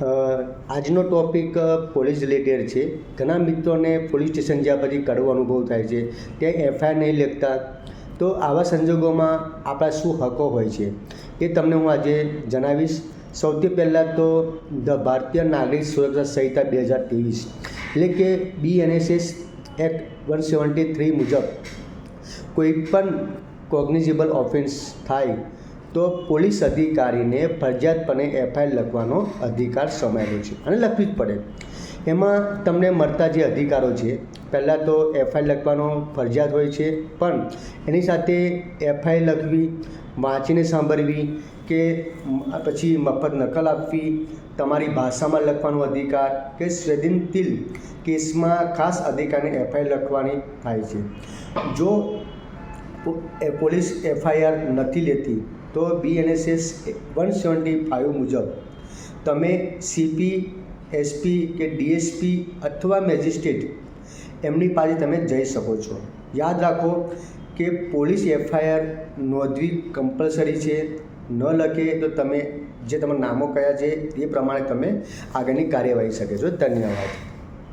આજનો topic police related છે. ઘણા મિત્રોને પોલીસ સ્ટેશન જ્યાં પછી કડવો અનુભવ થાય છે તે એફઆઈઆર નહીં લખતા. તો આવા સંજોગોમાં આપણા શું હકો હોય છે? એ તમને હું આજે જણાવીશ. સૌથી પહેલાં તો ધ ભારતીય નાગરિક સુરક્ષા સંહિતા બે હજાર ત્રેવીસ, એટલે કે BNSS act one seventy three મુજબ કોઈ પણ કોગ્નિઝેબલ ઓફેન્સ થાય તો પોલીસ અધિકારીને ફરજિયાતપણે એફઆઈઆર લખવાનો અધિકાર સમાયેલો છે અને લખવી જ પડે. એમાં તમને મળતા જે અધિકારો છે, પહેલાં તો એફઆઈઆર લખવાનો ફરજિયાત હોય છે, પણ એની સાથે એફઆઈઆર લખવી, વાંચીને સાંભળવી કે પછી મફત નકલ આપવી, તમારી ભાષામાં લખવાનો અધિકાર કે સ્વેદિનતિલ કેસમાં ખાસ અધિકારને એફઆઈઆર લખવાની થાય છે. જો પોલીસ એફઆઈઆર નથી લેતી તો બીએનએસએસ વન સેવન્ટી ફાઇવ મુજબ તમે સીપી એસપી કે ડીએસપી અથવા મેજિસ્ટ્રેટ એમની પાસે તમે જઈ શકો છો. યાદ રાખો કે પોલીસ એફઆઈઆર નોંધવી કમ્પલસરી છે. ન લખે તો તમે જે તમારા નામો કયા છે એ પ્રમાણે તમે આગળની કાર્યવાહી શકે છો. ધન્યવાદ.